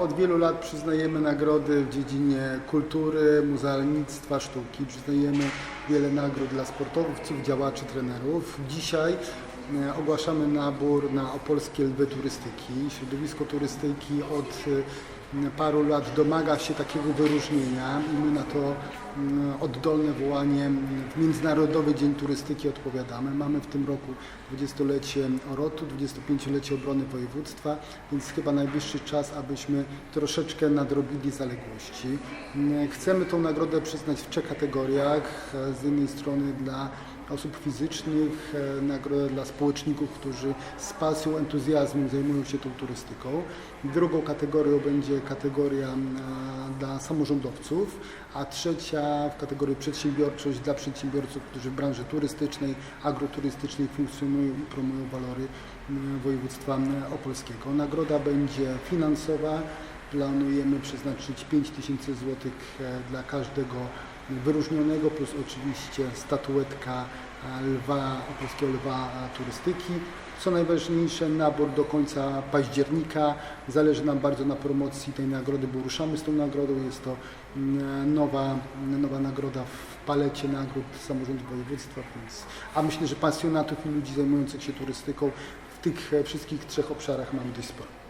Od wielu lat przyznajemy nagrody w dziedzinie kultury, muzealnictwa, sztuki. Przyznajemy wiele nagród dla sportowców, działaczy, trenerów. Dzisiaj e, ogłaszamy nabór na opolskie lwy turystyki. Środowisko turystyki od e, paru lat domaga się takiego wyróżnienia i my na to mm, oddolne wołanie w Międzynarodowy Dzień Turystyki odpowiadamy. Mamy w tym roku 20-lecie OROT-u, 25-lecie obrony województwa, więc chyba najwyższy czas, abyśmy troszeczkę nadrobili zaległości. Mm, Chcemy tą nagrodę przyznać w trzech kategoriach. Z jednej strony dla osób fizycznych, e, nagrodę dla społeczników, którzy z pasją, entuzjazmem zajmują się tą turystyką. Drugą kategorią będzie kategoria e, dla samorządowców, a trzecia w kategorii przedsiębiorczość dla przedsiębiorców, którzy w branży turystycznej, agroturystycznej funkcjonują i promują walory województwa opolskiego. Nagroda będzie finansowa. Planujemy przeznaczyć 5 tysięcy złotych e, dla każdego wyróżnionego, plus oczywiście statuetka lwa, opolskiego lwa turystyki. Co najważniejsze, nabór do końca października. Zależy nam bardzo na promocji tej nagrody, bo ruszamy z tą nagrodą. Jest to mm, nowa, nowa nagroda w palecie nagród samorządu województwa, więc, a myślę, że pasjonatów i ludzi zajmujących się turystyką w tych e, wszystkich trzech obszarach mamy dość sporo.